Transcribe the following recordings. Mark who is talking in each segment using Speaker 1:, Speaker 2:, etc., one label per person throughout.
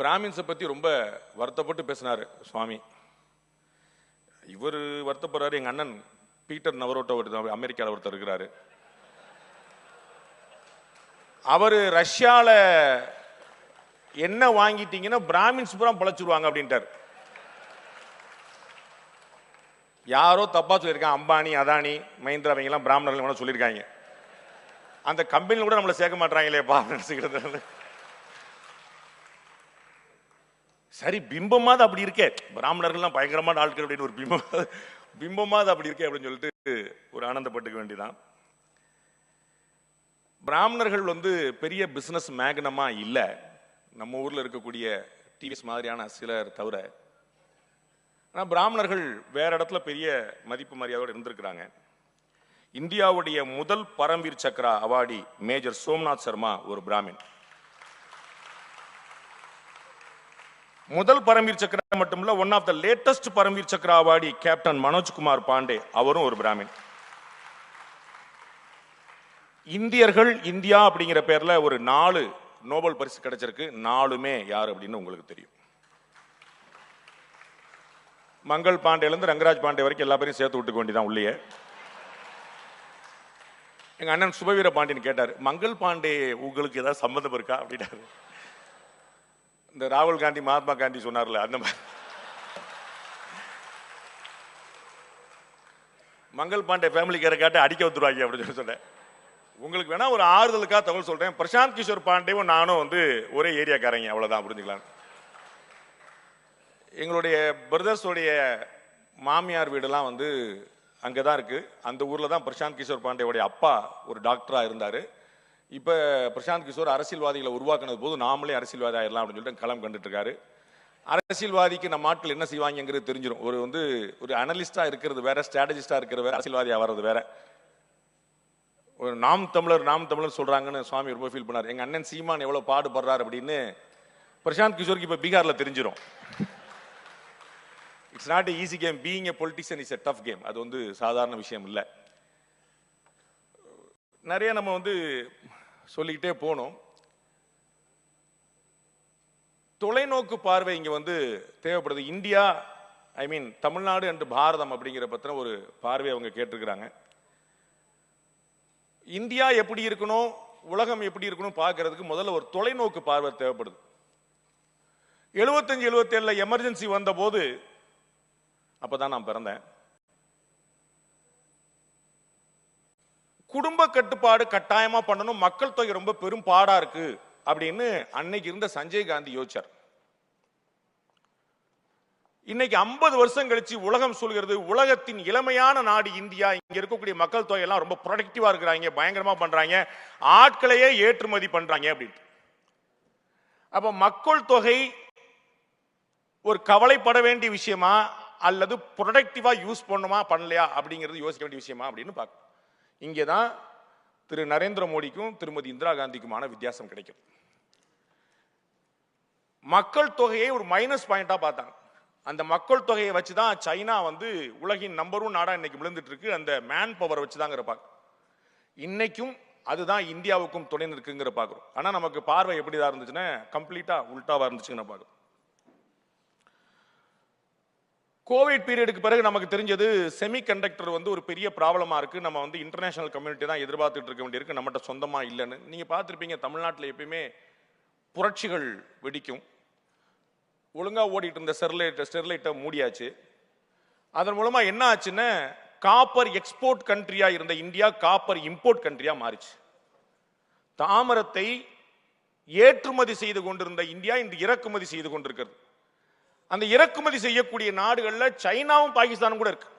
Speaker 1: பிராமின்ஸை பற்றி ரொம்ப வருத்தப்பட்டு பேசினார் சுவாமி. இவர் வருத்தப்படுறாரு எங்கள் அண்ணன் பீட்டர் நவரோட்டோ ஒருத்தர் அமெரிக்காவில் ஒருத்தர் இருக்கிறாரு. அவர் ரஷ்யாவில் என்ன வாங்கிட்டீங்கன்னா பிராமின்ஸ் பூரா பழச்சிருவாங்க அப்படின்ட்டார். யாரோ தப்பா சொல்லியிருக்காங்க அம்பானி அதானி மஹிந்திரா அவங்க எல்லாம் பிராமணர்கள் சொல்லியிருக்காங்க. அந்த கம்பெனியில் கூட நம்மளை சேர்க்க மாட்டாங்களேப்பா நினைச்சுக்கிறது. சரி பிம்பமாவது அப்படி இருக்கே. பிராமணர்கள்லாம் பயங்கரமான ஆட்கள் அப்படின்னு ஒரு பிம்பம். பிம்பமாவது அப்படி இருக்கே அப்படின்னு சொல்லிட்டு ஒரு ஆனந்தப்பட்டுக்க வேண்டியதான் பிராமணர்கள் வந்து பெரிய பிசினஸ் மேக்னமா இல்லை. நம்ம ஊர்ல இருக்கக்கூடிய டிவிஎஸ் மாதிரியான சிலர் தவிர. ஆனா பிராமணர்கள் வேற இடத்துல பெரிய மதிப்பு மரியாதையோடு இருந்திருக்கிறாங்க. இந்தியாவுடைய முதல் பரம்வீர் சக்ரா அவார்டி மேஜர் சோம்நாத் சர்மா ஒரு பிராமின். முதல் பரம்வீர் சக்ரா மட்டுமல்ல one of the latest Param Vir Chakra awardee captain Manoj Kumar Pandey அவரும் ஒரு பிராமின். இந்தியர்கள் இந்தியா அப்படிங்கிற பேர்ல ஒரு நாலு நோபல் பரிசு கிடைச்சிருக்கு. நாலுமே யார் அப்படின்னு உங்களுக்கு தெரியும். மங்கள் பாண்டேல இருந்து ரங்கராஜ் பாண்டே வரைக்கும் எல்லா பேரையும் சேர்த்து விட்டுக்க வேண்டியதான் உள்ளே எங்க அண்ணன் சுபவீர பாண்டியன் கேட்டார் மங்கள் பாண்டே உங்களுக்கு ஏதாவது சம்மந்தம் இருக்கா? அப்படின்னாரு. இந்த ராகுல் காந்தி மகாத்மா காந்தி சொன்னார்ல அந்த மாதிரி மங்கள் பாண்டே ஃபேமிலிக்கார காட்டி அடிக்க வந்துருவாங்க அப்படின்னு சொல்லி சொன்னேன். உங்களுக்கு வேணா ஒரு ஆறுதலுக்காக தகவல் சொல்றேன். பிரசாந்த் கிஷோர் பாண்டேவும் நானும் வந்து ஒரே ஏரியாக்காரங்க அவ்வளோதான் புரிஞ்சுக்கலாம் எங்களுடைய பிரதர்ஸோடைய மாமியார் வீடெல்லாம் வந்து அங்கே தான் இருக்குது அந்த ஊரில் தான் பிரசாந்த் கிஷோர் பாண்டேவுடைய அப்பா ஒரு டாக்டராக இருந்தார். இப்போ பிரசாந்த் கிஷோர் அரசியல்வாதிகளை உருவாக்குனது போது நாமளே அரசியல்வாதி ஆயிடலாம் அப்படின்னு சொல்லிட்டு களம் கண்டுட்டு இருக்காரு அரசியல்வாதிக்கு நம்ம ஆட்கள் என்ன செய்வாங்கங்கிறது தெரிஞ்சிடும் ஒரு வந்து ஒரு அனலிஸ்டா இருக்கிறது வேற ஸ்ட்ராட்டஜிஸ்டா இருக்கிற வேற அரசியல்வாதி ஆகிறது வேற. ஒரு நாம் தமிழர் நாம் தமிழர் சொல்றாங்கன்னு சுவாமி ரொம்ப ஃபீல் பண்ணார். எங்க அண்ணன் சீமான் எவ்வளவு பாடுபடுறாரு அப்படின்னு பிரசாந்த் கிஷோருக்கு இப்போ பீகார்ல தெரிஞ்சிடும் it's not easy game being a politician is a tough game அது வந்து சாதாரண விஷயம் இல்லை. நிறைய நம்ம வந்து சொல்லிக்கிட்டே போனோம். தொலைநோக்கு பார்வை இங்கே வந்து தேவைப்படுது. India I mean Tamil Nadu and Bharatam அப்படிங்கிற பத்தின ஒரு பார்வை அவங்க கேட்டிருக்கிறாங்க. இந்தியா எப்படி இருக்கணும் உலகம் எப்படி இருக்கணும் பார்க்கறதுக்கு முதல்ல ஒரு தொலைநோக்கு பார்வை தேவைப்படுது. எழுபத்தஞ்சு எழுபத்தேழில் எமர்ஜென்சி வந்த போது அப்பதான் நான் பிறந்தேன். குடும்ப கட்டுப்பாடு கட்டாயமா பண்ணணும். மக்கள் தொகை ரொம்ப பெரும் பாடா இருக்கு அப்படின்னு அன்னைக்கு இருந்த சஞ்சய் காந்தி யோசிச்சார். இன்னைக்கு ஐம்பது வருஷம் கழிச்சு உலகம் சொல்கிறது உலகத்தின் இளமையான நாடு இந்தியா. இங்க இருக்கக்கூடிய மக்கள் தொகை எல்லாம் ரொம்ப ப்ரொடக்டிவா இருக்கிறாங்க பயங்கரமா பண்றாங்க ஆட்களையே ஏற்றுமதி பண்றாங்க அப்படின்ட்டு. அப்ப மக்கள் தொகை ஒரு கவலைப்பட வேண்டிய விஷயமா அல்லது ப்ரொடக்டிவா யூஸ் பண்ணுமா பண்ணலையா அப்படிங்கிறது யோசிக்க வேண்டிய விஷயமா அப்படின்னு பார்க்கணும். இங்கே தான் திரு நரேந்திர மோடிக்கும் திருமதி இந்திரா காந்திக்குமான வித்தியாசம் கிடைக்கும். மக்கள் தொகையை ஒரு மைனஸ் பாயிண்டாக பார்த்தாங்க. அந்த மக்கள் தொகையை வச்சு தான் சைனா வந்து உலகின் நம்பர் ஒன் நாடாக இன்னைக்கு விழுந்துட்டு இருக்கு. அந்த மேன் பவர் வச்சு தாங்க இருப்பாங்க. இன்னைக்கும் அதுதான் இந்தியாவுக்கும் துணை நிற்குங்கிற பார்க்குறோம் ஆனால் நமக்கு பார்வை எப்படிதான் இருந்துச்சுன்னா கம்ப்ளீட்டாக உல்ட்டாவாக இருந்துச்சுன்னு பார்க்குறோம் கோவிட் பீரியடுக்கு பிறகு நமக்கு தெரிஞ்சது செமி கண்டக்டர் வந்து ஒரு பெரிய ப்ராப்ளமாக இருக்குது நம்ம வந்து இன்டர்நேஷனல் கம்யூனிட்டி தான் எதிர்பார்த்துட்டு இருக்க வேண்டியிருக்கு. நம்மகிட்ட சொந்தமாக இல்லைன்னு. நீங்கள் பார்த்துருப்பீங்க தமிழ்நாட்டில் எப்பயுமே புரட்சிகள் வெடிக்கும். ஒழுங்காக ஓடிட்டு இருந்த ஸ்டெர்லைட் ஸ்டெர்லைட்டை மூடியாச்சு. அதன் மூலமாக என்ன ஆச்சுன்னா காப்பர் எக்ஸ்போர்ட் கண்ட்ரியாக இருந்த இந்தியா காப்பர் இம்போர்ட் கண்ட்ரியாக மாறிச்சு. தாமரத்தை ஏற்றுமதி செய்து கொண்டிருந்த இந்தியா இன்று இறக்குமதி செய்து கொண்டிருக்கிறது. அந்த இறக்குமதி செய்யக்கூடிய நாடுகள்ல சைனாவும் பாகிஸ்தானும் கூட இருக்கு.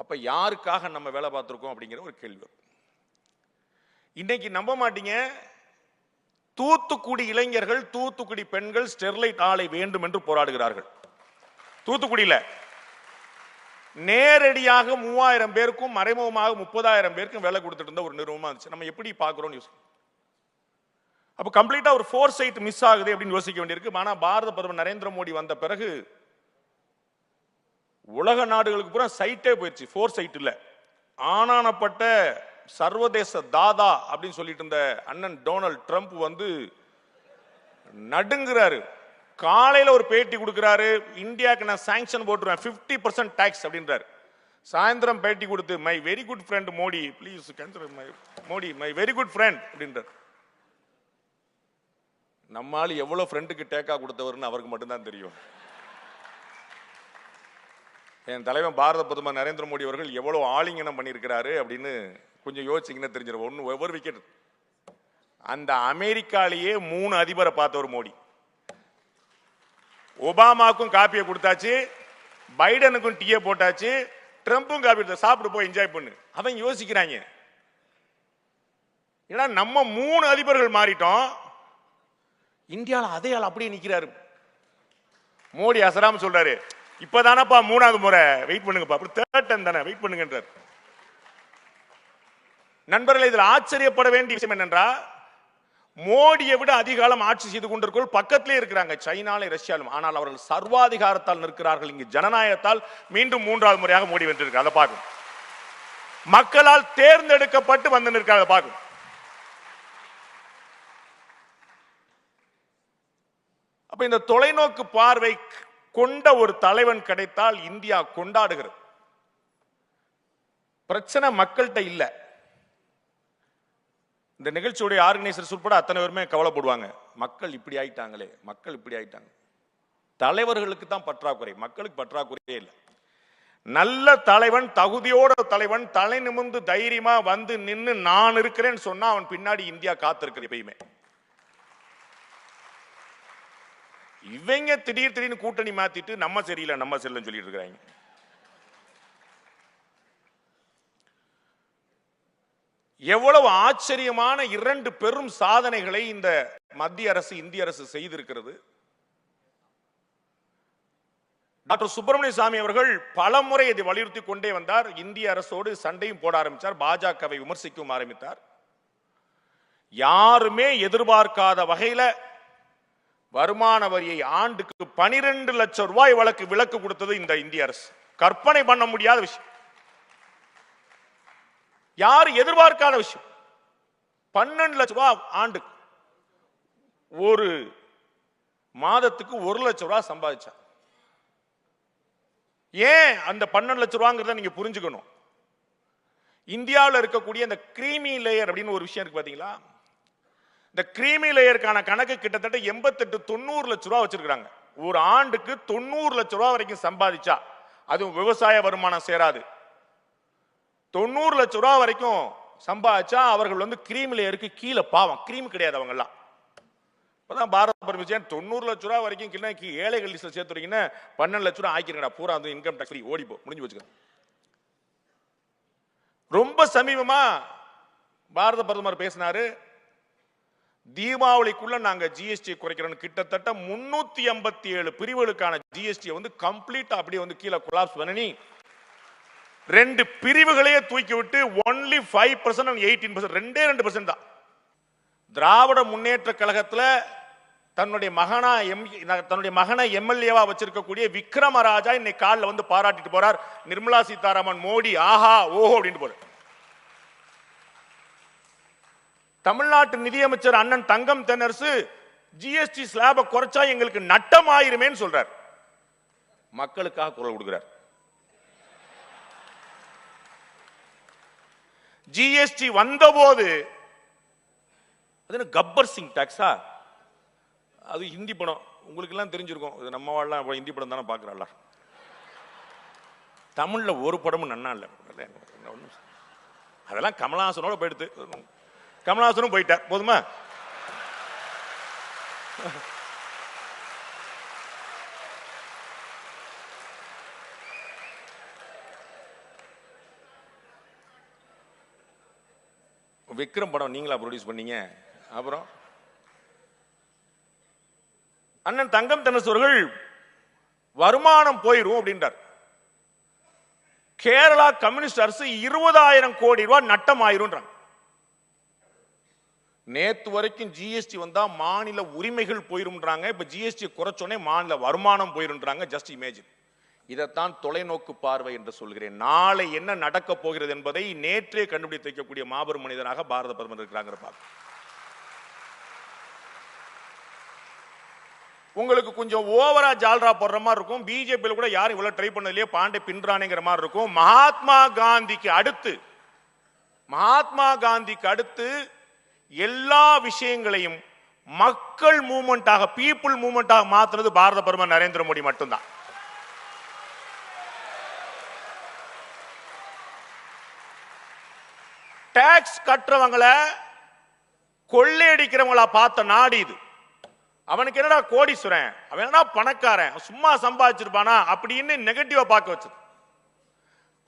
Speaker 1: அப்ப யாருக்காக நம்ம வேலை பார்த்திருக்கோம் அப்படிங்கிற ஒரு கேள்வி இன்னைக்கு நம்ப மாட்டீங்க. தூத்துக்குடி இளைஞர்கள் தூத்துக்குடி பெண்கள் ஸ்டெர்லைட் ஆலை வேண்டும் என்று போராடுகிறார்கள். தூத்துக்குடியில நேரடியாக மூவாயிரம் பேருக்கும் மறைமுகமாக முப்பதாயிரம் பேருக்கும் வேலை கொடுத்துட்டு இருந்த ஒரு நிறுவனமாக இருந்துச்சு. நம்ம எப்படி பார்க்குறோம்னு யோசிக்கணும் அப்போ கம்ப்ளீட்டா ஒரு ஃபோர் சைட் மிஸ் ஆகுது அப்படின்னு யோசிக்க வேண்டியிருக்கு. ஆனால் பாரத பிரதமர் நரேந்திர மோடி வந்த பிறகு உலக நாடுகளுக்கு பூரா சைட்டே போயிடுச்சு ஃபோர் சைட் இல்லை. ஆனானப்பட்ட சர்வதேச தாதா அப்படின்னு சொல்லிட்டு இருந்த அண்ணன் டொனால்ட் ட்ரம்ப் வந்து நடுங்குறாரு. காலையில ஒரு பேட்டி கொடுக்குறாரு. இந்தியாவுக்கு நான் சாங்ஷன் போட்டுருவேன். 50% பர்சன்ட் டேக்ஸ் அப்படின்றாரு. சாயந்தரம் பேட்டி கொடுத்து my very good friend Modi please cancel my Modi my very good friend அப்படின்றார். நம்மால் எவ்வளோ ஃப்ரெண்டுக்கு டேக்கா கொடுத்தவர்னு அவருக்கு மட்டும்தான் தெரியும். என் தலைவன் பாரத பிரதமர் நரேந்திர மோடி அவர்கள் எவ்வளோ ஆலிங்கனம் பண்ணியிருக்கிறாரு அப்படின்னு கொஞ்சம் யோசிச்சிங்கன்னா தெரிஞ்சிடும் ஒன்று ஒவ்வொரு விக்கெட் அந்த அமெரிக்காலேயே மூணு அதிபரை பார்த்தவர் மோடி. ஒபாமாவுக்கும் காப்பியை கொடுத்தாச்சு பைடனுக்கும் டீயை போட்டாச்சு ட்ரம்ப்பும் காப்பி எடுத்து சாப்பிட்டு போய் என்ஜாய் பண்ணு. அவன் யோசிக்கிறாங்க. ஏன்னா நம்ம மூணு அதிபர்கள் மாறிட்டோம். இந்தியாவில் அதே ஆள் அப்படியே நிற்கிறாரு மோடி அசராம சொல்றாரு இப்பதானப்பா மூணாவது முறை வெயிட் பண்ணுங்கப்பா. அப்படி தேர்ட் டைம் தானே வெயிட் பண்ணுங்கன்றார். நண்பர்கள் இதில் ஆச்சரியப்பட வேண்டிய விஷயம் என்னென்றால் மோடியை விட அதிகாலம் ஆட்சி செய்து கொண்டிருக்கோள் பக்கத்திலே இருக்கிறாங்க சைனாலும் ரஷ்யாலும். ஆனால் அவர்கள் சர்வாதிகாரத்தால் நிற்கிறார்கள். இங்கு ஜனநாயகத்தால் மீண்டும் மூன்றாவது முறையாக மோடி வென்றிருக்கார் அதை பார்க்கும் மக்களால் தேர்ந்தெடுக்கப்பட்டு வந்து நிற்கிறார். அதை பார்க்கும் அப்ப இந்த தொலைநோக்கு பார்வை கொண்ட ஒரு தலைவன் கிடைத்தால் இந்தியா கொண்டாடுகிறது. பிரச்சனை மக்கள்கிட்ட இல்ல. இந்த நிகழ்ச்சியுடைய ஆர்கனைசர்ஸ் உட்பட அத்தனை பேருமே கவலைப்படுவாங்க. மக்கள் இப்படி ஆயிட்டாங்களே மக்கள் இப்படி ஆயிட்டாங்க. தலைவர்களுக்கு தான் பற்றாக்குறை மக்களுக்கு பற்றாக்குறையே இல்லை. நல்ல தலைவன் தகுதியோட தலைவன் தலை நிமிர்ந்து தைரியமா வந்து நின்னு நான் இருக்கிறேன்னு சொன்னா அவன் பின்னாடி இந்தியா காத்திருக்கிறது எப்பயுமே. இவங்க திடீர் திடீர்னு கூட்டணி மாத்திட்டு நம்ம சரியில்லை நம்ம சரியில்லைன்னு சொல்லிட்டு இருக்கிறாங்க. எவ்வளவு ஆச்சரியமான இரண்டு பெரும் சாதனைகளை இந்த மத்திய அரசு இந்திய அரசு செய்திருக்கிறது. டாக்டர் சுப்பிரமணிய சாமி அவர்கள் பல முறை இதை வலியுறுத்தி கொண்டே வந்தார். இந்திய அரசோடு சண்டையும் போட ஆரம்பித்தார் பாஜகவை விமர்சிக்கவும் ஆரம்பித்தார். யாருமே எதிர்பார்க்காத வகையில வருமான வரியை ஆண்டுக்கு பனிரெண்டு லட்சம் ரூபாய் வழக்கு விலக்கு கொடுத்தது இந்த இந்திய அரசு. கற்பனை பண்ண முடியாத விஷயம். யார் எதிர்பார்க்காத விஷயம்? பன்னெண்டு லட்சம் ரூபாய் ஆண்டுக்கு. ஒரு மாதத்துக்கு ஒரு லட்சம் ரூபாய் சம்பாதிச்சா ஏன் அந்த பன்னெண்டு லட்சம் ரூபாங்கிறத நீங்க புரிஞ்சுக்கணும்? இந்தியாவில் இருக்கக்கூடிய அந்த கிரீமி லேயர் அப்படின்னு ஒரு விஷயம் இருக்கு பாத்தீங்களா? இந்த கிரீமி லேயருக்கான கணக்கு கிட்டத்தட்ட எண்பத்தெட்டு தொண்ணூறு லட்ச ரூபா வச்சிருக்கிறாங்க. ஒரு ஆண்டுக்கு தொண்ணூறு லட்ச ரூபா வரைக்கும் சம்பாதிச்சா அதுவும் விவசாய வருமானம் சேராது. தொண்ணூறு லட்ச ரூபா வரைக்கும் சம்பாதிச்சா அவர்கள் வந்து கிரீம் லேயருக்கு கீழே பாவம். கிரீம் கிடையாது அவங்க எல்லாம் பாரத பர்மிஷன் தொண்ணூறு லட்ச ரூபா வரைக்கும் கீழே கீ- ஏழைகள் சேர்த்து சேர்த்துறீங்கன்னா பன்னெண்டு லட்ச ரூபா ஆக்கிருக்கடா பூரா வந்து இன்கம் டேக்ஸ் ஃப்ரீ ஓடிப்போ. முடிஞ்சு வச்சுக்கோங்க ரொம்ப சமீபமா பாரத பிரதமர் பேசினாரு தீபாவளிக்குள்ள நாங்க ஜிஎஸ்டி குறைக்கிறோம் கிட்டத்தட்ட முன்னூத்தி ஐம்பத்தி ஏழு பிரிவுகளுக்கான ஜிஎஸ்டியை வந்து கம்ப்ளீட்டா அப்படியே வந்து கீழே கொலாப்ஸ் பண்ணி ரெண்டு பிரிவுகளையே தூக்கி விட்டு only five percent eighteen percent ரெண்டே ரெண்டு பர்சன்ட் தான். திராவிட முன்னேற்ற கழகத்துல தன்னுடைய மகனா எம் தன்னுடைய மகனை எம்எல்ஏவா வச்சிருக்கக்கூடிய விக்ரமராஜா இன்னைக்கு காலில் வந்து பாராட்டிட்டு போறார். நிர்மலா சீதாராமன் மோடி ஆஹா ஓஹோ அப்படின்னு போறார். தமிழ்நாட்டு நிதியமைச்சர் அண்ணன் தங்கம் தென்னரசு ஜிஎஸ்டி ஸ்லாபை குறைச்சா எங்களுக்கு நட்டம் ஆயிருமேன்னு சொல்றார். மக்களுக்காக குரல் கொடுக்கிறார். ஜிஎஸ்டி வந்தபோது அது என்ன கப்பர் சிங் டாக்ஸா அது ஹிந்தி படம். உங்களுக்கு எல்லாம் தெரிஞ்சிருக்கும். இது நம்ம வாழலாம் ஹிந்தி படம் தானே பார்க்குறாள் தமிழ்ல ஒரு படமும் நன்னா இல்லை. அதெல்லாம் கமலஹாசனோட போயிடுத்து கமலஹாசனும் போயிட்டார் போதுமா? விக்ரம் படம் நீங்களா ப்ரொடியூஸ் பண்ணீங்க? அப்புறம்? அண்ணன் தங்கம் தென்னஸ் வருமானம் போயிடும் அப்படின்றார். கேரளா கம்யூனிஸ்ட் அரசு இருபதாயிரம் கோடி ரூபாய் நட்டம் ஆயிரும்ன்றாங்க நேற்று வரைக்கும் ஜிஎஸ்டி வந்தால் மாநில உரிமைகள் போயிருன்றாங்க இப்போ ஜிஎஸ்டி குறைச்சோன்னே மாநில வருமானம் போயிருன்றாங்க ஜஸ்ட் இமேஜின் இதைத்தான் தொலைநோக்கு பார்வை என்று சொல்கிறேன். நாளை என்ன நடக்க போகிறது என்பதை நேற்றே கண்டுபிடித்து வைக்கக்கூடிய மாபெரும் மனிதனாக பாரத பிரதமர் இருக்கிறாங்க பார்க்க உங்களுக்கு கொஞ்சம் ஓவரா ஜால்ரா போடுற மாதிரி இருக்கும். பிஜேபியில் கூட யாரும் இவ்வளவு ட்ரை பண்ணதுலயே பாண்டே பின்றானேங்கிற மாதிரி இருக்கும். மகாத்மா காந்திக்கு அடுத்து மகாத்மா காந்திக்கு அடுத்து எல்லா விஷயங்களையும் மக்கள் மூமெண்டாக பீப்புள் மூமெண்டாக மாத்துறது பாரத பிரதமர் நரேந்திர மோடி மட்டும்தான். டாக்ஸ் கட்டுறவங்கள கொள்ளையடிக்கிறவங்களா பார்த்த நாடு இது. அவனுக்கு என்னடா கோடீஸ்வரன்? அவன் என்னடா பணக்காரன்? சும்மா சம்பாதிச்சிருப்பானா? அப்படின்னு நெகட்டிவா பார்க்க வச்சது.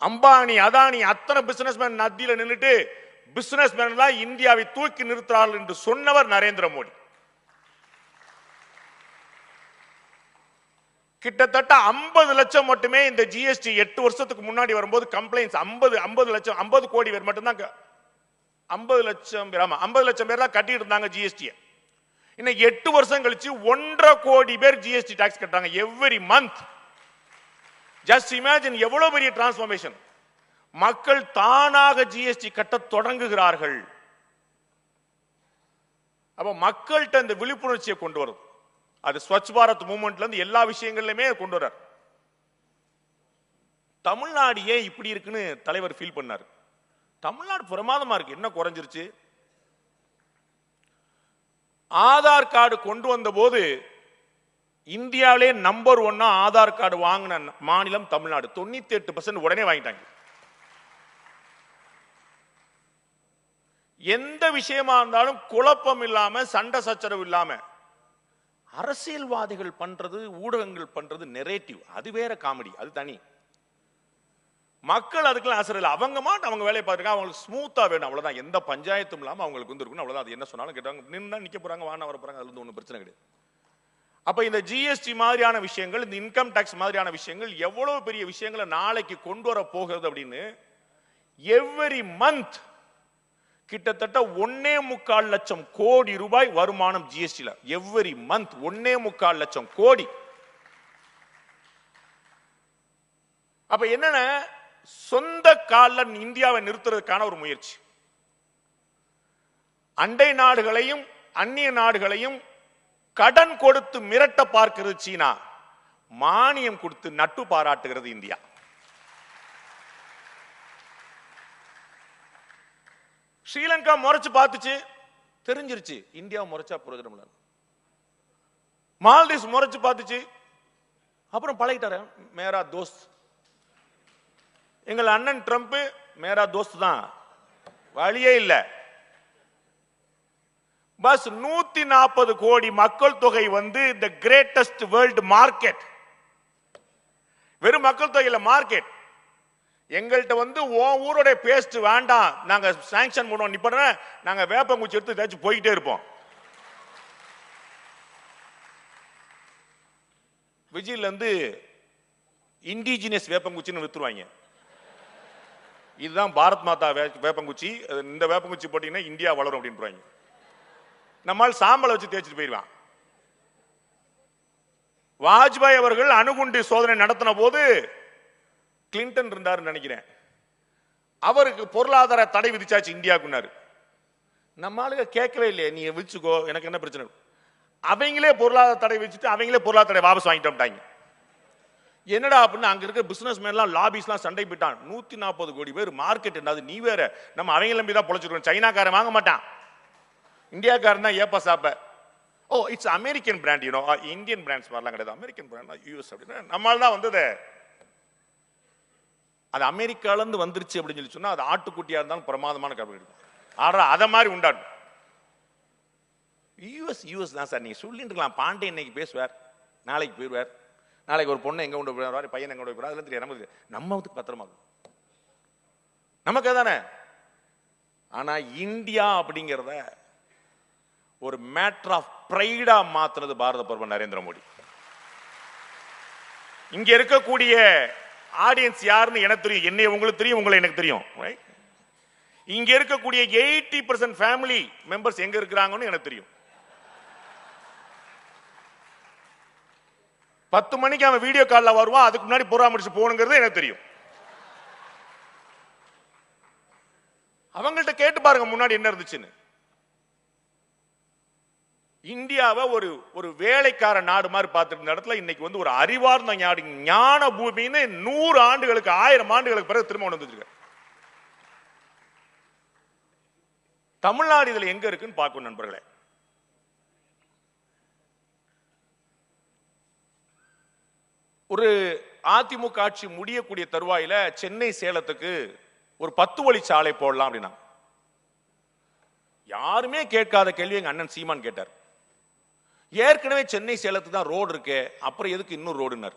Speaker 1: அம்பானி அதானி அத்தனை பிசினஸ் மேன் நத்தியில நின்னுட்டு பிசினஸ் மேன் தான் இந்தியாவை தூக்கி நிறுத்துறார்கள் என்று சொன்னவர் நரேந்திர மோடி. கிட்டத்தட்ட 50 லட்சம் மட்டுமே இந்த ஜிஎஸ்டி எட்டு வருஷத்துக்கு முன்னாடி வரும்போது கம்ப்ளைண்ட்ஸ் 50 50 லட்சம் 50 கோடி பேர் மட்டும்தான் ஐம்பது லட்சம் பேர் ஆமாம் ஐம்பது லட்சம் பேர் தான் கட்டிட்டு இருந்தாங்க ஜிஎஸ்டி இன்னும் எட்டு வருஷம் கழிச்சு ஒன்றரை கோடி பேர் ஜிஎஸ்டி டாக்ஸ் கட்டுறாங்க எவ்ரி மந்த் ஜஸ்ட் இமேஜின் எவ்வளவு பெரிய டிரான்ஸ்ஃபர்மேஷன் மக்கள் தானாக ஜிஎஸ்டி கட்ட தொடங்குகிறார்கள். அப்ப மக்கள்கிட்ட இந்த விழிப்புணர்ச்சியை கொண்டு வரும். அது ஸ்வச் பாரத் மூமெண்ட்ல இருந்து எல்லா விஷயங்கள்லையுமே கொண்டு வர்றார். தமிழ்நாடு ஏன் இப்படி இருக்குன்னு தலைவர் ஃபீல் பண்ணாரு. தமிழ்நாடு பிரமாதமா இருக்கு. என்ன குறைஞ்சிருச்சு? ஆதார் கார்டு கொண்டு வந்த போது இந்தியாவிலே நம்பர் ஒன்னா ஆதார் கார்டு வாங்கின மாநிலம் தமிழ்நாடு. தொண்ணூத்தி எட்டு பர்சன்ட் உடனே வாங்கிட்டாங்க. எந்த விஷயமா இருந்தாலும் குழப்பம் இல்லாம சண்டை சச்சரவு இல்லாம அரசியல்வாதிகள் பண்றது ஊடகங்கள் பண்றது நெரேட்டிவ் அது வேற காமெடி அது தனி. மக்கள் அதுக்கெல்லாம் ஆசை இல்லை. அவங்க மாட்டு அவங்க வேலையை பார்த்துருக்காங்க அவங்களுக்கு ஸ்மூத்தாக வேணும். அவ்வளோதான் எந்த பஞ்சாயத்தும் இல்லாமல் அவங்களுக்கு வந்துருக்கணும் அவ்வளோதான் அது என்ன சொன்னாலும் கேட்டாங்க நின்று நிற்க போறாங்க வான வர போகிறாங்க அதுலேருந்து ஒன்றும் பிரச்சனை கிடையாது. அப்போ இந்த ஜிஎஸ்டி மாதிரியான விஷயங்கள் இந்த இன்கம் டேக்ஸ் மாதிரியான விஷயங்கள் எவ்வளோ பெரிய விஷயங்களை நாளைக்கு கொண்டு வர போகிறது அப்படின்னு எவ்ரி மந்த் கிட்டத்தட்ட ஒன்னே முக்கால் லட்சம் கோடி ரூபாய் வருமானம் ஜிஎஸ்டில எவ்ரி மந்த் ஒன்னே முக்கால் லட்சம் கோடி. அப்ப என்னன்னா? சொந்த காலில் இந்தியாவை நிறுத்துறதுக்கான ஒரு முயற்சி. அண்டை நாடுகளையும் அந்நிய நாடுகளையும் கடன் கொடுத்து மிரட்ட பார்க்கிறது சீனா. மானியம் கொடுத்து நட்பு பாராட்டுகிறது இந்தியா. ஸ்ரீலங்கா முறைச்சு பார்த்துச்சு. தெரிஞ்சிருச்சு. இந்தியா முறைச்சா பிரயோஜனம் இல்லை. மால்தீவ்ஸ் முறைச்சு பார்த்துச்சு. அப்புறம் பழகிட்டாரு. மேரா தோஸ்த். எங்கள் அண்ணன் ட்ரம்ப் மேரா தோஸ்த் தான். வழியே இல்லை. பஸ் நூத்தி நாற்பது கோடி மக்கள் தொகை வந்து இந்த கிரேட்டஸ்ட் வேர்ல்டு மார்க்கெட் வெறும் மக்கள் தொகையில் மார்க்கெட் எங்கள்கிட்ட வந்து உன் ஊரோட பேஸ்ட் வேண்டாம். நாங்க சாங்ஷன் பண்ணுவோம் நீ நாங்கள் நாங்க வேப்பங்குச்சி எடுத்து தேய்ச்சி போயிட்டே இருப்போம். விஜயில இருந்து இண்டிஜினியஸ் வேப்பங்குச்சின்னு வித்துருவாங்க. இதுதான் பாரத் மாதா வே- வேப்பங்குச்சி அது இந்த வேப்பங்குச்சி போட்டீங்கன்னா இந்தியா வளரும் அப்படின்றாங்க. நம்மால் சாம்பலை வச்சு தேய்ச்சிட்டு போயிடுவான். வாஜ்பாய் அவர்கள் அணுகுண்டு சோதனை நடத்தின போது கிளின்டன் இருந்தாருன்னு நினைக்கிறேன். அவருக்கு பொருளாதார தடை விதிச்சாச்சு இந்தியாவுக்குன்னாரு. நம்ம ஆளுங்க கேட்கவே இல்லையே நீ விதிச்சுக்கோ எனக்கு என்ன பிரச்சனை? அவங்களே பொருளாதார தடை விதிச்சுட்டு அவங்களே பொருளாதார தடை வாபஸ் வாங்கிட்டு வந்துட்டாங்க என்னடா அப்படின்னு அங்க இருக்கிற பிசினஸ் மேன்லாம் லாபிஸ்லாம் சண்டை போயிட்டான். நூத்தி நாற்பது கோடி பேர் மார்க்கெட் என்னது? நீ வேற. நம்ம அவங்க நம்பி தான் பொழைச்சிருக்கோம் சைனாக்காரன் வாங்க மாட்டான். இந்தியாக்காரன் தான் ஏப்பா சாப்ப. ஓ it's American brand you know Indian brands மாதிரிலாம் கிடையாது. அமெரிக்கன் பிராண்ட் யூஎஸ் அப்படின்னு நம்மால் தான் வந்தது. அது அமெரிக்கால இருந்து வந்துருச்சு அப்படின்னு சொல்லி சொன்னா அது ஆட்டுக்குட்டியா இருந்தாலும் பிரமாதமான கருவி இருக்கும். அதை மாதிரி உண்டாடும் யூஎஸ் யூஎஸ் தான் சார். நீங்க சொல்லிட்டு இருக்கலாம். பாண்டே இன்னைக்கு பேசுவார். நாளைக்கு போயிடுவார் நாளைக்கு ஒரு பொண்ணை எங்க கொண்டு போயிடுவார் பையன் எங்க கொண்டு போயிடுவார் அதெல்லாம் தெரியாது. நமக்கு நம்ம வந்து பத்திரமா இருக்கும். நமக்கு தானே ஆனா இந்தியா அப்படிங்கிறத ஒரு மேட்ரு ஆஃப் பிரைடா மாத்துனது பாரத பிரதமர் நரேந்திர மோடி. இங்க இருக்கக்கூடிய ஆடியன்ஸ் யாருன்னு எனக்கு தெரியும். என்னை உங்களுக்கு தெரியும் உங்களை எனக்கு தெரியும். Right? இங்க இருக்கக்கூடிய எயிட்டி பர்சன்ட் ஃபேமிலி மெம்பர்ஸ் எங்க இருக்கிறாங்கன்னு எனக்கு தெரியும். பத்து மணிக்கு அவன் வீடியோ காலில் வருவான் அதுக்கு முன்னாடி பராமரிச்சு போகணுங்கிறது எனக்கு தெரியும். அவங்கள்ட்ட கேட்டு பாருங்க முன்னாடி என்ன இருந்துச்சுன்னு. இந்தியாவை ஒரு ஒரு வேலைக்கார நாடு மாதிரி பார்த்துருந்த இடத்துல இன்னைக்கு வந்து ஒரு அறிவார்ந்த நாடு ஞான பூமின்னு நூறு ஆண்டுகளுக்கு ஆயிரம் ஆண்டுகளுக்கு பிறகு திரும்ப கொண்டு வந்துருக்க தமிழ்நாடு இதில் எங்க இருக்குன்னு பார்க்கும் நண்பர்களே. ஒரு அதிமுக ஆட்சி முடியக்கூடிய தருவாயில சென்னை சேலத்துக்கு ஒரு பத்து வழி சாலை போடலாம் அப்படின்னா யாருமே கேட்காத கேள்வி எங்க அண்ணன் சீமான் கேட்டார். ஏற்கனவே சென்னை சேலத்துக்கு தான் ரோடு இருக்கு அப்புறம் எதுக்கு இன்னும் ரோடுனர்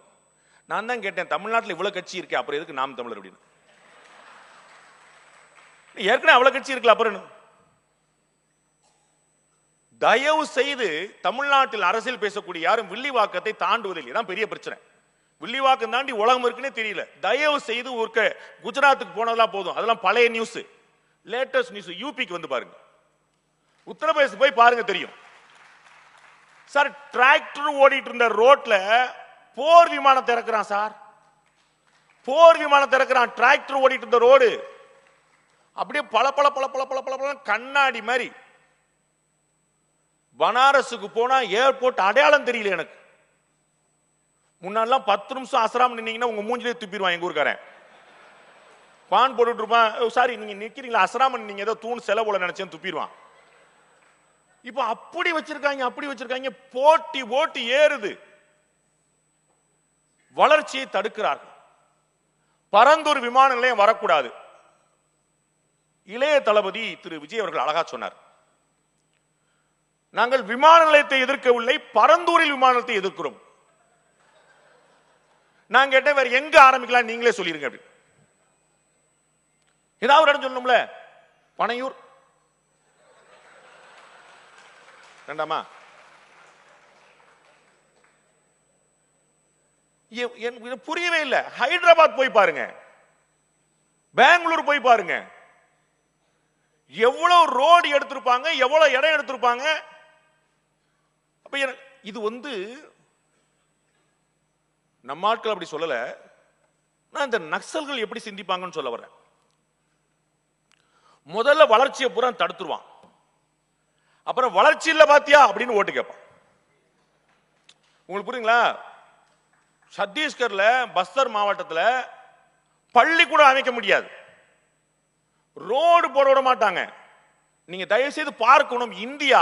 Speaker 1: நான் தான் கேட்டேன் தமிழ்நாட்டில் இவ்வளவு கட்சி இருக்கு அப்புறம் எதுக்கு நாம் தமிழர்? அப்படின்னு. ஏற்கனவே அவ்வளவு கட்சி இருக்குல்ல அப்புறம் தயவு செய்து தமிழ்நாட்டில் அரசியல் பேசக்கூடிய யாரும் வில்லிவாக்கத்தை தாண்டுவதில்லை. தான் பெரிய பிரச்சனை. வில்லிவாக்கம் தாண்டி உலகம் இருக்குன்னே தெரியல. தயவு செய்து ஒருக்க குஜராத்துக்கு போனதெல்லாம் போதும். அதெல்லாம் பழைய நியூஸ் லேட்டஸ்ட் நியூஸ் யூபிக்கு வந்து பாருங்க. உத்தரப்பிரதேச போய் பாருங்க தெரியும். சார் டிராக்டர் ஓடிட்டு இருந்த ரோட்ல போர் விமானம் திறக்கிறான் சார். போர் விமானம் திறக்கிறான் டிராக்டர் ஓடிட்டு இருந்த ரோடு அப்படியே பல பல பல பல பல பல பல கண்ணாடி மாதிரி. பனாரஸுக்கு போனா ஏர்போர்ட் அடையாளம் தெரியல எனக்கு. முன்னாடிலாம் பத்து நிமிஷம் அசராம நின்னீங்கன்னா உங்க மூஞ்சிலே துப்பிடுவான் எங்க ஊருக்காரன். பான் போட்டுட்டு இருப்பான். சாரி நீங்க நிக்கிறீங்களா? அசராம நீங்க ஏதோ தூண் செலவுல நினைச்சேன் துப்பிடுவான். இப்ப அப்படி வச்சிருக்காங்க அப்படி வச்சிருக்காங்க போட்டி ஓட்டி ஏறுது. வளர்ச்சியை தடுக்கிறார்கள். பரந்தூர் விமான நிலையம் வரக்கூடாது. இளைய தளபதி திரு விஜய் அவர்கள் அழகா சொன்னார். நாங்கள் விமான நிலையத்தை எதிர்க்கவில்லை பரந்தூரில் விமான எதிர்க்கிறோம். நான் கேட்டேன் வேற எங்க ஆரம்பிக்கலாம்? நீங்களே சொல்லிருங்க அப்படி. ஏதாவது ஒரு இடம் சொல்லணும்ல? பனையூர். வேண்டாமா? எ- இது புரியவே இல்லை. ஹைதராபாத் போய் பாருங்க. பெங்களூர் போய் பாருங்க. எவ்வளவு ரோடு எடுத்திருப்பாங்க எவ்வளவு இடம் எடுத்திருப்பாங்க? அப்ப இது வந்து நம்ம ஆட்கள் அப்படி சொல்லல. நான் இந்த நக்சல்கள் எப்படி சிந்திப்பாங்கன்னு சொல்ல வரேன் முதல்ல வளர்ச்சியை பூரா தடுத்துருவான். அப்புறம் வளர்ச்சி இல்லை பாத்தியா? அப்படின்னு ஓட்டு கேட்பான். உங்களுக்கு புரியுங்களா? சத்தீஸ்கர்ல பஸ்தர் மாவட்டத்துல பள்ளி கூட அமைக்க முடியாது. ரோடு போட விட மாட்டாங்க. நீங்க தயவு செய்து பார்க்கணும் இந்தியா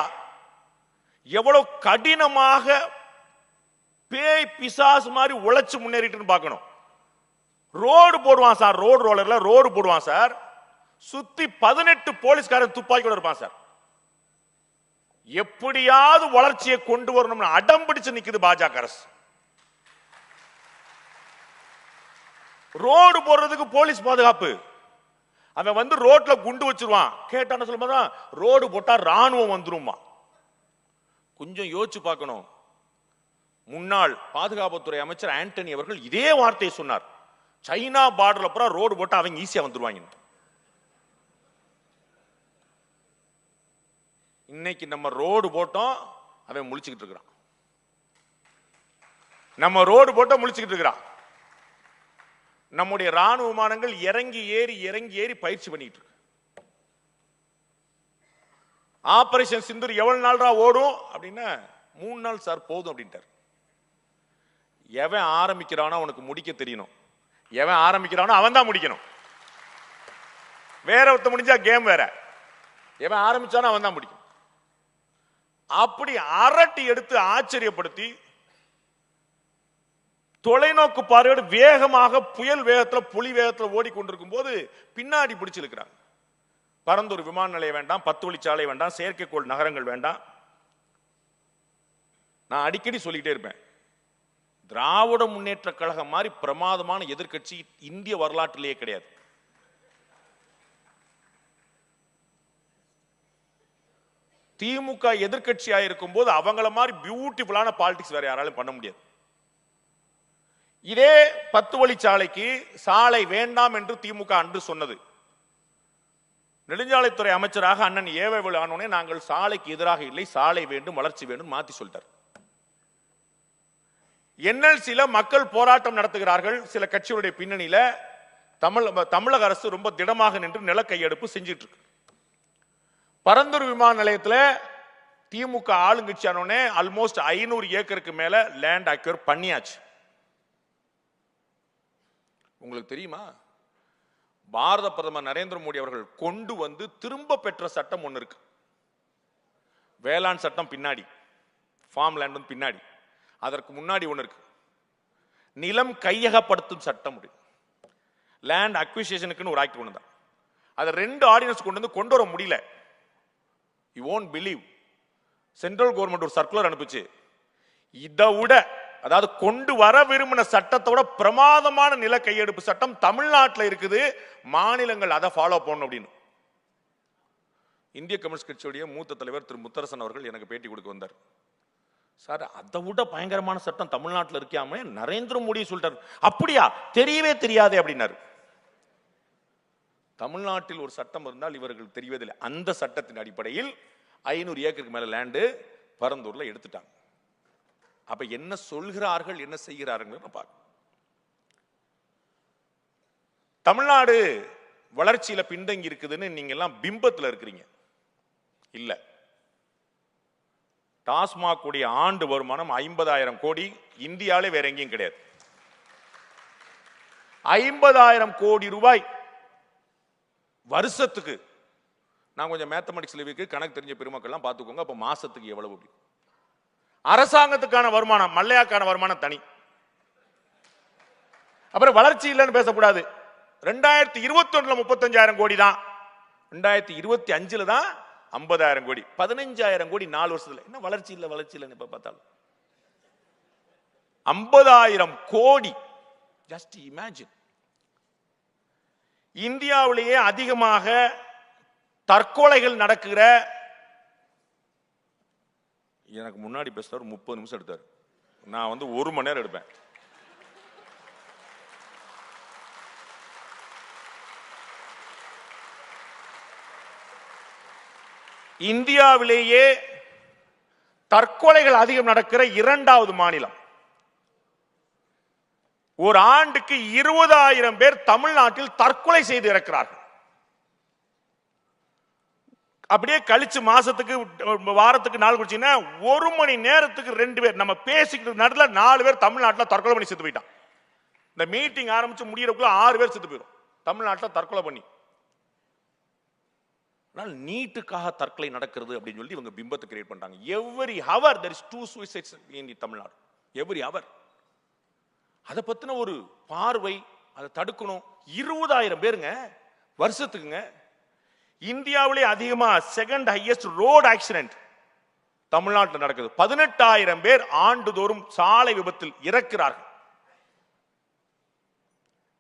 Speaker 1: எவ்வளவு கடினமாக பேய் பிசாசு மாதிரி உழைச்சு முன்னேறிட்டுன்னு பார்க்கணும். ரோடு போடுவான் சார் ரோடு ரோலர்ல ரோடு போடுவான் சார். சுத்தி பதினெட்டு போலீஸ்காரன் துப்பாக்கியோட இருப்பான் சார். எப்படியாவது வளர்ச்சியை கொண்டு வரணும்னு அடம் பிடிச்சு நிக்குது பாஜக அரசு. ரோடு போடுறதுக்கு போலீஸ் பாதுகாப்பு. அவன் வந்து ரோட்ல குண்டு வச்சிருவான். கேட்டான சொல்லும்போது ரோடு போட்டா ராணுவம் வந்துருமா கொஞ்சம் யோசிச்சு பார்க்கணும். முன்னாள் பாதுகாப்புத்துறை அமைச்சர் ஆண்டனி அவர்கள் இதே வார்த்தையை சொன்னார். சைனா பார்டர்ல பூரா ரோடு போட்டா அவங்க ஈஸியா வந்துருவாங்க இன்னைக்கு நம்ம ரோடு போட்டோம் அவன் முழிச்சுக்கிட்டு இருக்கிறான். நம்ம ரோடு போட்டோம் முழிச்சுக்கிட்டு இருக்கிறான். நம்முடைய ராணுவ விமானங்கள் இறங்கி ஏறி இறங்கி ஏறி பயிற்சி பண்ணிட்டு இருக்கு. ஆபரேஷன் சிந்தூர் எவ்வளவு நாள்ரா ஓடும்? அப்படின்னா மூணு நாள் சார் போதும் அப்படின்ட்டார். எவன் ஆரம்பிக்கிறானோ அவனுக்கு முடிக்க தெரியணும். எவன் ஆரம்பிக்கிறானோ அவன் தான் முடிக்கணும். வேற ஒருத்த முடிஞ்சா கேம் வேற. எவன் ஆரம்பிச்சானோ அவன் தான் முடிக்கும் அப்படி அரட்டி எடுத்து ஆச்சரியப்படுத்தி தொலைநோக்கு பார்வையோடு வேகமாக புயல் வேகத்துல புலி வேகத்துல ஓடிக்கொண்டிருக்கும் போது பின்னாடி பிடிச்சிருக்கிறாங்க. பரந்தூர் விமான நிலையம் வேண்டாம் பத்து வழிச்சாலை வேண்டாம் செயற்கைக்கோள் நகரங்கள் வேண்டாம். நான் அடிக்கடி சொல்லிக்கிட்டே இருப்பேன். திராவிட முன்னேற்ற கழகம் மாதிரி பிரமாதமான எதிர்க்கட்சி இந்திய வரலாற்றிலேயே கிடையாது. திமுக எதிர்க்கட்சியா இருக்கும் போது அவங்கள மாதிரி பியூட்டிஃபுல்லான பாலிடிக்ஸ் வேற யாராலும் பண்ண முடியாது. இதே பத்து வழிச்சாலைக்கு சாலை வேண்டாம் என்று திமுக அன்று சொன்னது. நெடுஞ்சாலைத்துறை அமைச்சராக அண்ணன் ஏவேவல் ஆனோனே நாங்கள் சாலைக்கு எதிராக இல்லை சாலை வேண்டும் வளர்ச்சி வேண்டும் மாத்தி சொல்லிட்டார். என்எல்சில மக்கள் போராட்டம் நடத்துகிறார்கள். சில கட்சிகளுடைய பின்னணியில தமிழ் தமிழக அரசு ரொம்ப திடமாக நின்று நில கையெடுப்பு செஞ்சிட்டு இருக்கு. பரந்தூர் விமான நிலையத்தில் திமுக ஆளுங்கட்சியானோடனே ஆல்மோஸ்ட் ஐநூறு ஏக்கருக்கு மேல லேண்ட் அக்யூர் பண்ணியாச்சு. உங்களுக்கு தெரியுமா? பாரத பிரதமர் நரேந்திர மோடி அவர்கள் கொண்டு வந்து திரும்ப பெற்ற சட்டம் ஒன்று இருக்கு. வேளாண் சட்டம் பின்னாடி ஃபார்ம் லேண்ட் வந்து பின்னாடி. அதற்கு முன்னாடி ஒன்று இருக்கு. நிலம் கையகப்படுத்தும் சட்டம் லேண்ட் அக்விசேஷனுக்குன்னு ஒரு ஆக்ட் ஒன்று தான் அதை ரெண்டு ஆர்டினன்ஸ் கொண்டு வந்து கொண்டு வர முடியல. You won't believe central government ஒரு சர்க்குலர் அனுப்புச்சு. இதை விட அதாவது கொண்டு வர விரும்பின சட்டத்தோட பிரமாதமான நில கையெடுப்பு சட்டம் தமிழ்நாட்டில் இருக்குது. மாநிலங்கள் அதை ஃபாலோ பண்ணணும் அப்படின்னு. இந்திய கம்யூனிஸ்ட் கட்சியுடைய மூத்த தலைவர் திரு முத்தரசன் அவர்கள் எனக்கு பேட்டி கொடுக்க வந்தார். சார் அதை விட பயங்கரமான சட்டம் தமிழ்நாட்டில் இருக்காம நரேந்திர மோடி சொல்லிட்டார். அப்படியா? தெரியவே தெரியாதே அப்படின்னாரு. தமிழ்நாட்டில் ஒரு சட்டம் இருந்தால் இவர்கள் தெரிவதில்லை. அந்த சட்டத்தின் அடிப்படையில் ஐநூறு ஏக்கருக்கு மேலே லேண்டு பரந்தூரில் எடுத்துட்டாங்க. அப்ப என்ன சொல்கிறார்கள் என்ன செய்கிறார்கள் பார்க்க தமிழ்நாடு வளர்ச்சியில பின்தங்கி இருக்குதுன்னு நீங்க எல்லாம் பிம்பத்துல இருக்கிறீங்க. இல்ல. டாஸ்மாக் உடைய ஆண்டு வருமானம் ஐம்பதாயிரம் கோடி இந்தியாவிலே வேற எங்கேயும் கிடையாது. ஐம்பதாயிரம் கோடி ரூபாய் வருஷத்துக்கு நான் கொஞ்சம் மேத்தமெட்டிக்ஸ் லீவுக்கு கணக்கு தெரிஞ்ச பெருமக்கள்லாம் பார்த்துக்கோங்க அப்போ மாசத்துக்கு எவ்வளவு அப்படி. அரசாங்கத்துக்கான வருமானம் மல்லையாக்கான வருமானம் தனி. அப்புறம் வளர்ச்சி இல்லைன்னு பேசக்கூடாது. ரெண்டாயிரத்தி இருபத்தி ஒண்ணுல முப்பத்தஞ்சாயிரம் கோடி தான். ரெண்டாயிரத்தி இருபத்தி அஞ்சுல தான் ஐம்பதாயிரம் கோடி. பதினஞ்சாயிரம் கோடி நாலு வருஷத்துல. என்ன வளர்ச்சி இல்லை வளர்ச்சி இல்லைன்னு இப்ப பார்த்தாலும். ஐம்பதாயிரம் கோடி. ஜஸ்ட் இமேஜின் இந்தியாவிலேயே அதிகமாக தற்கொலைகள் நடக்கிற எனக்கு முன்னாடி பேசுறவர் முப்பது நிமிஷம் எடுத்தார். நான் வந்து ஒரு மணி நேரம் எடுப்பேன். இந்தியாவிலேயே தற்கொலைகள் அதிகம் நடக்கிற இரண்டாவது மாநிலம். ஒரு ஆண்டுக்கு இருபதாயிரம் பேர் தமிழ்நாட்டில் தற்கொலை செய்து இறக்கிறார்கள். அப்படியே கழிச்சு மாசத்துக்கு வாரத்துக்கு நாள் குடிச்சீங்கன்னா ஒரு மணி நேரத்துக்கு ரெண்டு பேர் நம்ம பேசிக்கிட்டு நடுவில் நாலு பேர் தமிழ்நாட்டில் தற்கொலை பண்ணி செத்து போயிட்டான். இந்த மீட்டிங் ஆரம்பிச்சு முடியறதுக்குள்ள ஆறு பேர் செத்து போயிடும் தமிழ்நாட்டில் தற்கொலை பண்ணி. ஆனால் நீட்டுக்காக தற்கொலை நடக்கிறது அப்படின்னு சொல்லி இவங்க பிம்பத்தை கிரியேட் பண்றாங்க every hour there is two suicides in Tamil Nadu every hour அதை பத்தின ஒரு பார்வை அதை தடுக்கணும். இருபதாயிரம் பேருங்க வருஷத்துக்குங்க. இந்தியாவிலே அதிகமா செகண்ட் ஹையஸ்ட் ரோடு ஆக்சிடென்ட் தமிழ்நாட்டில் நடக்குது. பதினெட்டாயிரம் பேர் ஆண்டுதோறும் சாலை விபத்தில் இறக்கிறார்கள்.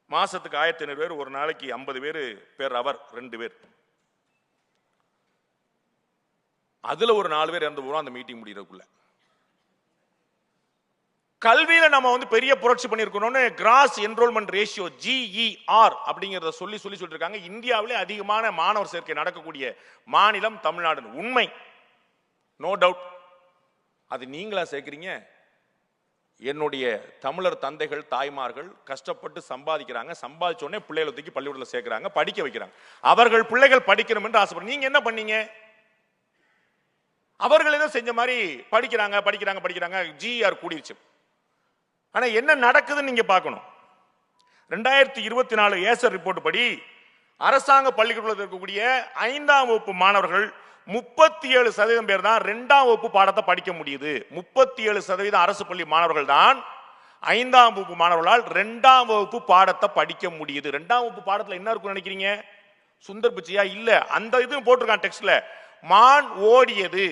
Speaker 1: மாசத்துக்கு ஆயிரத்தி ஐநூறு பேர் ஒரு நாளைக்கு ஐம்பது பேர் பேர் அவர் ரெண்டு பேர். அதுல ஒரு நாலு பேர் இறந்து போறோம் அந்த மீட்டிங் முடியறதுக்குள்ள. கல்வியில நம்ம வந்து பெரிய புரட்சி பண்ணிருக்கணும்னு கிராஸ் என்ரோல்மெண்ட் ரேஷியோ ஜிஇஆர் அப்படிங்கறத சொல்லி சொல்லி சொல்லியிருக்காங்க இந்தியாவிலே அதிகமான மாணவர் சேர்க்கை நடக்கக்கூடிய மாநிலம் தமிழ்நாடு உண்மை. நோ டவுட் அது நீங்களா சேர்க்கிறீங்க? என்னுடைய தமிழர் தந்தைகள் தாய்மார்கள் கஷ்டப்பட்டு சம்பாதிக்கிறாங்க. சம்பாதிச்ச உடனே பிள்ளைகளை தூக்கி பள்ளிக்கூடத்தில் சேர்க்கிறாங்க படிக்க வைக்கிறாங்க. அவர்கள் பிள்ளைகள் படிக்கணும் என்று ஆசைப்படுற நீங்க என்ன பண்ணீங்க? அவர்கள் ஏதோ செஞ்ச மாதிரி படிக்கிறாங்க படிக்கிறாங்க படிக்கிறாங்க. ஜிஆர் கூடிருச்சு. ஆனா என்ன நடக்குதுன்னு நீங்க பார்க்கணும். ரெண்டாயிரத்தி இருபத்தி நாலு ஏசர் ரிப்போர்ட் படி அரசாங்க பள்ளிக்கூடத்தில் இருக்கக்கூடிய ஐந்தாம் வகுப்பு மாணவர்கள் முப்பத்தி ஏழு சதவீதம் பேர் தான் ரெண்டாம் வகுப்பு பாடத்தை படிக்க முடியுது. முப்பத்தி ஏழு சதவீதம் அரசு பள்ளி மாணவர்கள் தான் ஐந்தாம் வகுப்பு மாணவர்களால் ரெண்டாம் வகுப்பு பாடத்தை படிக்க முடியுது. ரெண்டாம் வகுப்பு பாடத்தில் என்ன இருக்கும்னு நினைக்கிறீங்க? சுந்தர் பிச்சையா? இல்ல. அந்த இதுவும் போட்டிருக்கான் டெக்ஸ்ட்ல. மான் ஓடியது.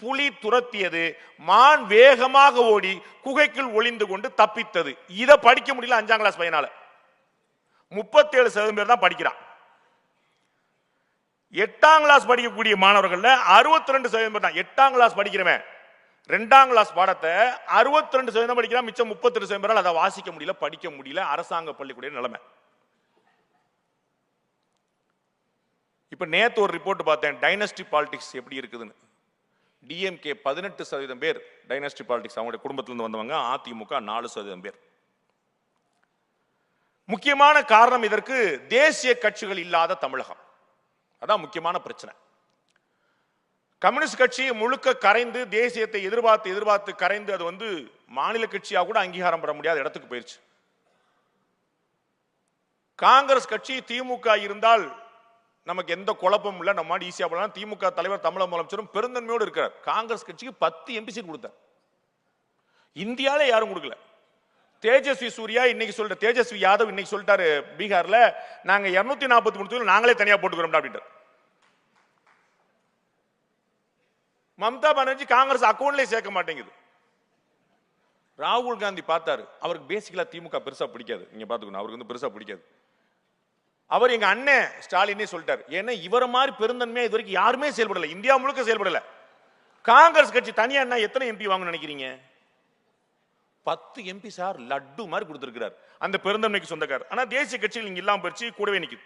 Speaker 1: புலி துரத்தியது மான் வேகமாக ஓடி குகைக்குள் ஒளிந்து கொண்டு தப்பித்தது. இதை படிக்க முடியல அஞ்சாம் கிளாஸ் பையனால. முப்பத்தேழு சதவீதம் பேர் தான் படிக்கிறான். எட்டாம் கிளாஸ் படிக்கக்கூடிய மாணவர்கள்ல அறுபத்தி ரெண்டு சதவீதம் பேர் தான் எட்டாம் கிளாஸ் படிக்கிறவன். ரெண்டாம் கிளாஸ் பாடத்தை அறுபத்தி ரெண்டு சதவீதம் படிக்கிறான். மிச்சம் முப்பத்தி ரெண்டு சதவீதம் பேரால் அதை வாசிக்க முடியல படிக்க முடியல அரசாங்க பள்ளிக்கூட நிலைமை. இப்ப நேத்து ஒரு ரிப்போர்ட் பார்த்தேன். டைனஸ்டி பாலிடிக்ஸ் எப்படி இருக்குதுன்னு. டிஎம்கே பதினெட்டு சதவீதம் பேர் டைனாஸ்டி பாலிடிக்ஸ் அவங்களுடைய குடும்பத்திலிருந்து வந்தவங்க அதிமுக நாலு சதவீதம் பேர். முக்கியமான காரணம் இதற்கு தேசிய கட்சிகள் இல்லாத தமிழகம். அதான் முக்கியமான பிரச்சனை. கம்யூனிஸ்ட் கட்சி முழுக்க கரைந்து தேசியத்தை எதிர்பார்த்து எதிர்பார்த்து கரைந்து அது வந்து மாநில கட்சியா கூட அங்கீகாரம் பெற முடியாத இடத்துக்கு போயிருச்சு. காங்கிரஸ் கட்சி திமுக இருந்தால் நமக்கு எந்த குழப்பமும் இல்லை. நம்ம ஈஸியாக போகலாம் திமுக தலைவர் தமிழக முதலமைச்சரும் பெருந்தன்மையோடு இருக்கிறார். காங்கிரஸ் கட்சிக்கு பத்து எம்பி சீட் கொடுத்தார். இந்தியால யாரும் கொடுக்கல. தேஜஸ்வி சூர்யா இன்னைக்கு சொல்ற தேஜஸ்வி யாதவ் இன்னைக்கு சொல்லிட்டாரு பீகார்ல. நாங்க 243 நாற்பத்தி மூணு நாங்களே தனியா போட்டுக்கிறோம் அப்படின்ட்டு மம்தா பானர்ஜி காங்கிரஸ் அக்கௌண்ட்லயே சேர்க்க மாட்டேங்குது. ராகுல் காந்தி பார்த்தாரு. அவருக்கு பேசிக்கலா திமுக பெருசா பிடிக்காது. நீங்க பாத்துக்கணும் அவருக்கு வந்து பெருசா பிடிக்காது. அவர் எங்க அண்ணன் ஸ்டாலினே சொல்லிட்டார். ஏன்னா இவரை மாதிரி பெருந்தன்மையா இது வரைக்கும் யாருமே செயல்படல. இந்தியா முழுக்க செயல்படல. காங்கிரஸ் கட்சி தனியா என்ன எத்தனை எம்பி வாங்க நினைக்கிறீங்க? பத்து எம்பி சார் லட்டு மாதிரி கொடுத்திருக்கிறார். அந்த பெருந்தன்மைக்கு சொந்தக்கார் ஆனா தேசிய கட்சிகள் இங்க இல்லாம போயிடுச்சு கூடவே நிக்குது.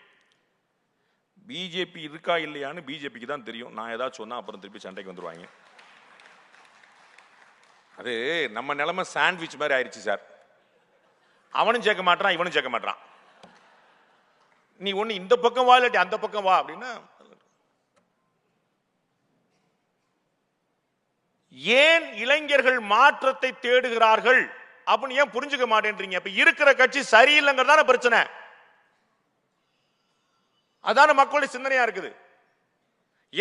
Speaker 1: பிஜேபி இருக்கா இல்லையான்னு பிஜேபிக்கு தான் தெரியும். நான் ஏதாச்சும் சொன்னா அப்புறம் திருப்பி சண்டைக்கு வந்துருவாங்க. அது நம்ம நிலைமை சாண்ட்விச் மாதிரி ஆயிடுச்சு சார். அவனும் சேர்க்க மாட்டான் இவனும் சேர்க்க மாட்டான் நீ ஒண்ணு இந்த பக்கம் வா இல்லாட்டி அந்த பக்கம் வா அப்படின்னா ஏன் இளைஞர்கள் மாற்றத்தை தேடுகிறார்கள் அப்படின்னு ஏன் புரிஞ்சுக்க மாட்டேன்றீங்க? இப்ப இருக்கிற கட்சி சரியில்லைங்கிறதான பிரச்சனை. அதான மக்களுடைய சிந்தனையா இருக்குது.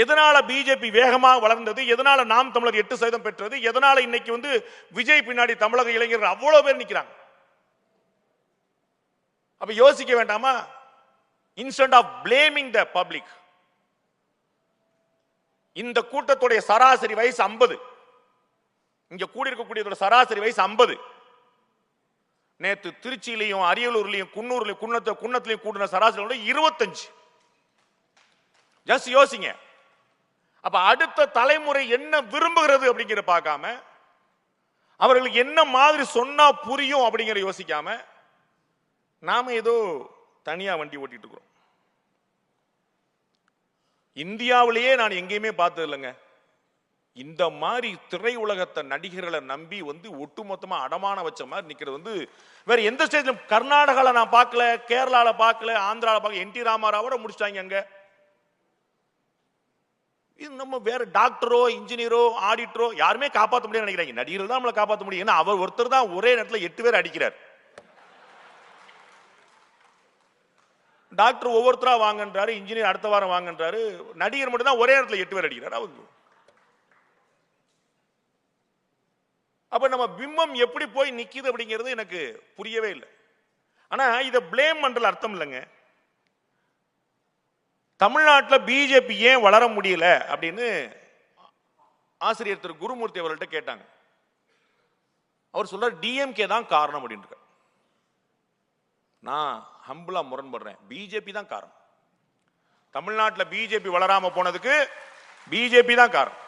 Speaker 1: எதனால பிஜேபி வேகமா வளர்ந்தது? எதனால நாம் தமிழர் எட்டு சதவீதம் பெற்றது? எதனால இன்னைக்கு வந்து விஜய் பின்னாடி தமிழக இளைஞர்கள் அவ்வளவு பேர் நிற்கிறாங்க அப்ப யோசிக்க வேண்டாமா? Instance of blaming the public இந்த கூட்டத்துடைய சராசரி வயசு 50 இங்க கூடியிருக்கக்கூடியதோட சராசரி வயசு ஐம்பது. நேற்று திருச்சியிலையும் அரியலூர்லையும் குன்னூர்லையும் குன்னத்த குன்னத்திலையும் கூடின சராசரி இருபத்தஞ்சு. ஜஸ்ட் யோசிங்க. அப்ப அடுத்த தலைமுறை என்ன விரும்புகிறது அப்படிங்கிற பார்க்காம அவர்களுக்கு என்ன மாதிரி சொன்னா புரியும் அப்படிங்கிற யோசிக்காம நாம ஏதோ தனியா வண்டி ஓட்டிட்டு இருக்கிறோம். இந்தியாவிலேயே நான் எங்கேயுமே பார்த்தது இல்லைங்க இந்த மாதிரி திரையுலகத்தை நடிகர்களை நம்பி வந்து ஒட்டுமொத்தமா அடமான வச்ச மாதிரி நிக்கிறது வந்து வேற எந்த ஸ்டேஜ்ல கர்நாடகால நான் பார்க்கல கேரளால பார்க்கல ஆந்திரால பார்க்கல என் டி ராமாராவோட முடிச்சிட்டாங்க அங்க. இது நம்ம வேற டாக்டரோ இன்ஜினியரோ ஆடிட்டரோ யாருமே காப்பாற்ற முடியாது நினைக்கிறாங்க. நடிகர்கள் தான் நம்மளை காப்பாற்ற முடியும். ஏன்னா அவர் ஒருத்தர் தான் ஒரே நேரத்தில் எட்டு பேர் அடிக்கிறார். டாக்டர் ஒவ்வொருத்தரா வாங்கன்றாரு இன்ஜினியர் அடுத்த வாரம் வாங்கன்றாரு. நடிகர் மட்டும் தான் ஒரே இடத்துல எட்டு பேர் அடிக்கிறார் அவங்க அப்ப நம்ம பிம்பம் எப்படி போய் நிக்குது அப்படிங்கிறது எனக்கு புரியவே இல்லை. ஆனா இதை பிளேம் பண்றதுல அர்த்தம் இல்லைங்க. தமிழ்நாட்டில் பிஜேபி ஏன் வளர முடியல அப்படின்னு ஆசிரியர் திரு. குருமூர்த்தி அவர்கள்ட்ட கேட்டாங்க. அவர் சொல்றார் டிஎம்கே தான் காரணம் அப்படின்னு நான் ஹம்பிளா முரண்படுறேன். பிஜேபி தான் காரணம். தமிழ்நாட்டில் பிஜேபி வளராம போனதுக்கு பிஜேபி தான் காரணம்.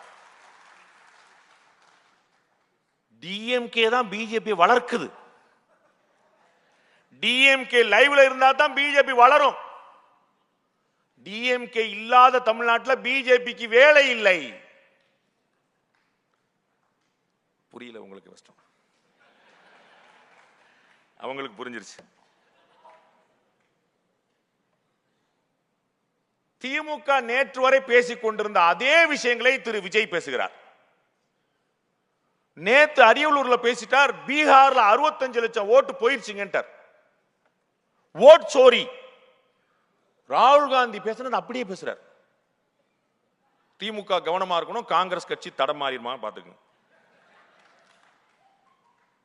Speaker 1: டிஎம்கே தான் பிஜேபி வளர்க்குது. டிஎம்கே லைவ்ல இருந்தா தான் பிஜேபி வளரும். டிஎம்கே இல்லாத தமிழ்நாட்டில் பிஜேபிக்கு வேலை இல்லை. புரியல உங்களுக்கு கஷ்டம். அவங்களுக்கு புரிஞ்சிருச்சு. திமுக நேற்று வரை பேசிக் கொண்டிருந்த அதே விஷயங்களை திரு விஜய் பேசுகிறார். நேத்து அரியலூர்ல பேசிட்டார் பீகார்ல அறுபத்தஞ்சு லட்சம் ஓட்டு போயிருச்சுங்கன்றார் ஓட் சோரி. ராகுல் காந்தி பேசுனது அப்படியே பேசுறார். திமுக கவனமா இருக்கணும் காங்கிரஸ் கட்சி தடமாறிடுமா பாத்துக்கணும்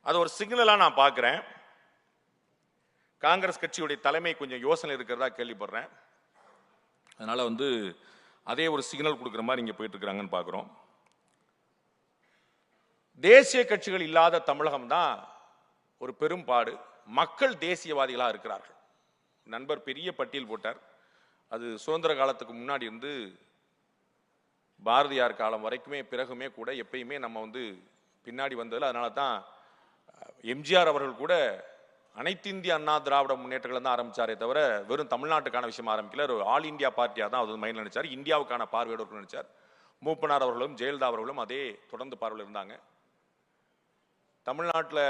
Speaker 1: அது ஒரு சிக்னலா நான் பாக்குறேன் காங்கிரஸ் கட்சியுடைய தலைமை கொஞ்சம் யோசனை இருக்கிறதா கேள்விப்படுறேன். அதனால் வந்து அதே ஒரு சிக்னல் கொடுக்குற மாதிரி இங்கே போயிட்டுருக்குறாங்கன்னு பார்க்குறோம். தேசிய கட்சிகள் இல்லாத தமிழகம் தான் ஒரு பெரும்பாடு. மக்கள் தேசியவாதிகளாக இருக்கிறார்கள். நண்பர் பெரிய பட்டியல் போட்டார். அது சுதந்திர காலத்துக்கு முன்னாடி இருந்து பாரதியார் காலம் வரைக்குமே பிறகுமே கூட எப்பயுமே நம்ம வந்து பின்னாடி வந்ததில் அதனால தான் எம்ஜிஆர் அவர்கள் கூட அனைத்து இந்திய அண்ணா திராவிட முன்னேற்றங்கள் தான் ஆரம்பிச்சாரே தவிர வெறும் தமிழ்நாட்டுக்கான விஷயம் ஆரம்பிக்கல. ஒரு ஆல் இந்தியா பார்ட்டியாக தான் அது மைண்ட் நினைச்சார். இந்தியாவுக்கான பார்வையோடு நினைச்சார். மூப்பனார் அவர்களும் ஜெயலலிதா அவர்களும் அதே தொடர்ந்து பார்வையில் இருந்தாங்க. தமிழ்நாட்டில்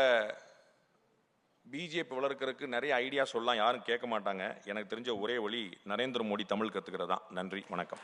Speaker 1: பிஜேபி வளர்க்கறதுக்கு நிறைய ஐடியா சொல்லலாம். யாரும் கேட்க மாட்டாங்க. எனக்கு தெரிஞ்ச ஒரே வழி நரேந்திர மோடி தமிழ் கத்துக்கிறது. தான் நன்றி வணக்கம்.